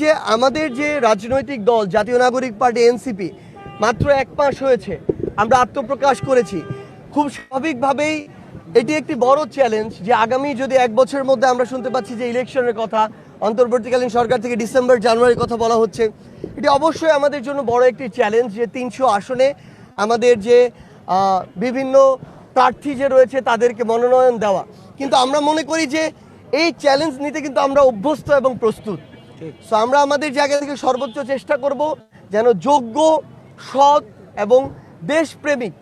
যে আমাদের যে রাজনৈতিক দল, জাতীয় নাগরিক পার্টি এনসিপি মাত্র এক মাস হয়েছে, আমরা আত্মপ্রকাশ করেছি। খুব স্বাভাবিকভাবেই এটি একটি বড় চ্যালেঞ্জ যে আগামী যদি এক বছরের মধ্যে আমরা শুনতে পাচ্ছি যে ইলেকশনের কথা, অন্তর্বর্তীকালীন সরকার থেকে ডিসেম্বর, জানুয়ারির কথা বলা হচ্ছে, এটি অবশ্যই আমাদের জন্য বড় একটি চ্যালেঞ্জ যে তিনশো আসনে আমাদের যে বিভিন্ন প্রার্থী যে রয়েছে, তাদেরকে মনোনয়ন দেওয়া। কিন্তু আমরা মনে করি যে এই চ্যালেঞ্জ নিতে কিন্তু আমরা অভ্যস্ত এবং প্রস্তুত। সো আমরা আমাদের জায়গা থেকে সর্বোচ্চ চেষ্টা করব যেন যোগ্য সৎ এবং দেশপ্রেমিক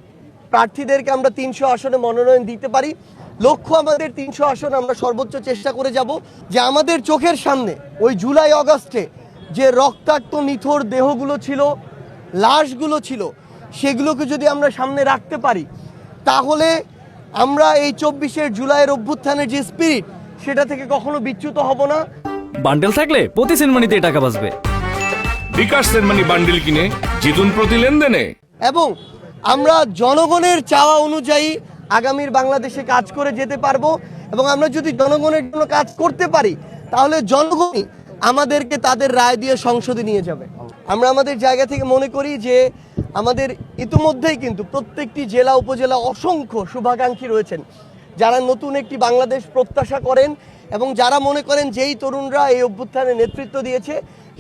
প্রার্থীদেরকে আমরা তিনশো আসনে মনোনয়ন দিতে পারি। লক্ষ্য আমাদের তিনশো আসন আমরা সর্বোচ্চ চেষ্টা করে যাব যে আমাদের চোখের সামনে ওই জুলাই অগাস্টে যে রক্তাক্ত নিথর দেহগুলো ছিল লাশগুলো ছিল সেগুলোকে যদি আমরা সামনে রাখতে পারি তাহলে আমরা এই চব্বিশের জুলাইয়ের অভ্যুত্থানের যে স্পিরিট সেটা থেকে কখনো বিচ্যুত হব না। বান্ডেল থাকলে প্রতি সিনেমানিতে টাকা বাঁচবে। বিকাশ সেনমানি বান্ডিল কিনে জিতুন প্রতি লেনদেনে। এবং আমরা জনগণের চাওয়া অনুযায়ী আগামীর বাংলাদেশে কাজ করে যেতে পারব এবং আমরা যদি জনগণের জন্য কাজ করতে পারি তাহলে জনগণই আমাদেরকে তাদের রায় দিয়ে সংসদে নিয়ে যাবে। আমরা আমাদের জায়গা থেকে মনে করি যে আমাদের ইতিমধ্যেই কিন্তু প্রত্যেকটি জেলা উপজেলা অসংখ্য শুভাকাঙ্ক্ষী রয়েছেন। যারা নতুন একটি বাংলাদেশ প্রত্যাশা করেন এবং যারা মনে করেন যেই তরুণরা এই অভ্যুত্থানে নেতৃত্ব দিয়েছে,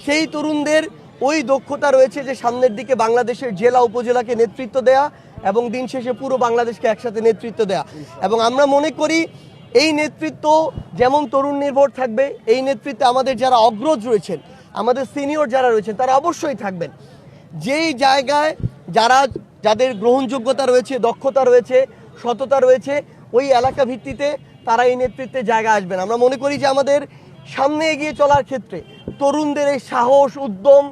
সেই তরুণদের ওই দক্ষতা রয়েছে যে সামনের দিকে বাংলাদেশের জেলা উপজেলাকে নেতৃত্ব দেয়া এবং দিন শেষে পুরো বাংলাদেশকে একসাথে নেতৃত্ব দেয়া। এবং আমরা মনে করি এই নেতৃত্ব যেমন তরুণ নির্ভর থাকবে, এই নেতৃত্বে আমাদের যারা অগ্রজ রয়েছেন, আমাদের সিনিয়র যারা রয়েছেন, তারা অবশ্যই থাকবেন। যেই জায়গায় যারা, যাদের গ্রহণযোগ্যতা রয়েছে, দক্ষতা রয়েছে, সততা রয়েছে ওই এলাকা ভিত্তিতে তারা এই নেতৃত্বে জায়গা আসবেন আমরা মনে করি যে আমাদের সামনে এগিয়ে চলার ক্ষেত্রে তরুণদের এই সাহস, উদ্যম,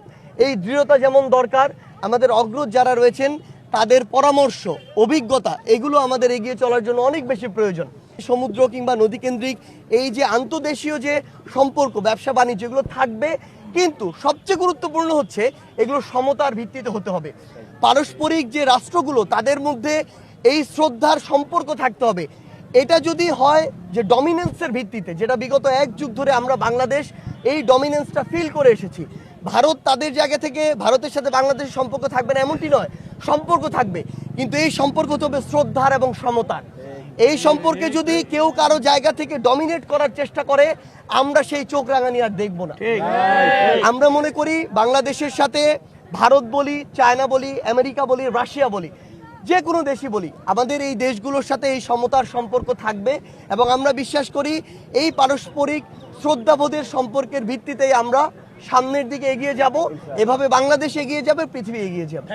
এই দৃঢ়তা যেমন দরকার, আমাদের অগ্রজ যারা রয়েছেন, তাদের পরামর্শ, অভিজ্ঞতা, এগুলো আমাদের এগিয়ে চলার জন্য অনেক বেশি প্রয়োজন। সমুদ্র কিংবা নদী কেন্দ্রিক এই যে আন্তদেশীয় যে সম্পর্ক, ব্যবসা, বাণিজ্য, এগুলো থাকবে, কিন্তু সবচেয়ে গুরুত্বপূর্ণ হচ্ছে এগুলো সমতার ভিত্তিতে হতে হবে। পারস্পরিক যে রাষ্ট্রগুলো, তাদের মধ্যে এই শ্রদ্ধার সম্পর্ক থাকতে হবে। এটা যদি হয় যে ডমিনেন্সের ভিত্তিতে যেটা বিগত এক যুগ ধরে আমরা বাংলাদেশ এই ডমিনেন্সটা ফিল করে এসেছি। ভারত তাদের জায়গা থেকে ভারতের সাথে বাংলাদেশের সম্পর্ক থাকবে না এমনটি নয়। সম্পর্ক থাকবে। কিন্তু এই সম্পর্ক হতে হবে শ্রদ্ধার এবং সমতার। এই সম্পর্কে যদি কেউ কারও জায়গা থেকে ডমিনেট করার চেষ্টা করে আমরা সেই চোখ রাঙানি আর দেখব না। আমরা মনে করি বাংলাদেশের সাথে ভারত বলি চায়না বলি আমেরিকা বলি রাশিয়া বলি যে কোনো দেশই বলি, আমাদের এই দেশগুলোর সাথে এই সমতার সম্পর্ক থাকবে এবং আমরা বিশ্বাস করি এই পারস্পরিক শ্রদ্ধাবোধের সম্পর্কের ভিত্তিতেই আমরা সামনের দিকে এগিয়ে যাব, এভাবে বাংলাদেশ এগিয়ে যাবে, পৃথিবী এগিয়ে যাবে।